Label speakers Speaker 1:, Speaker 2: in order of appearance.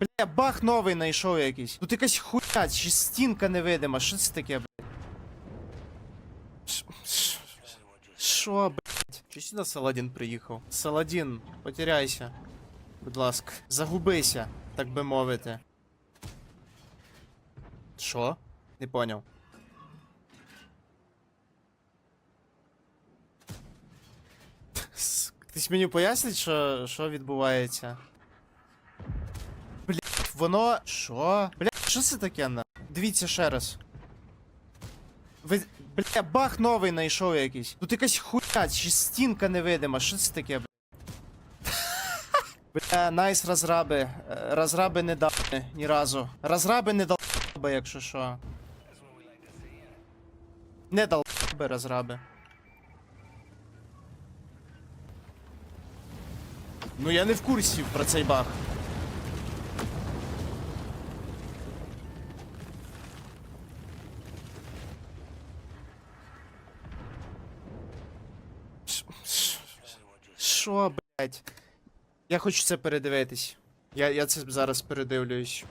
Speaker 1: Бля, баг новий знайшов якийсь. Тут якась хуйня, чи стінка невидима. Що це таке, блядь? Ш- ш- Що, блядь? Чи сюди Саладін приїхав? Саладін, потеряйся. Будь ласка, загубися, так би мовити. Що? Не поняв. Хтось мені пояснить, що, що відбувається? Воно. Що? Блять, що це таке на? Дивіться ще раз. Ви. Бля, баг новий знайшов якийсь. Тут якась хуйня, чи стінка невидима. Що це таке, бля? Бля, найс розраби. Е, Розраби не дали ні разу. Розраби не дали, якщо що. Не дали розраби. Ну я не в курсі про цей баг. Що, блять? Я хочу це передивитись. Я, я це зараз передивлюсь.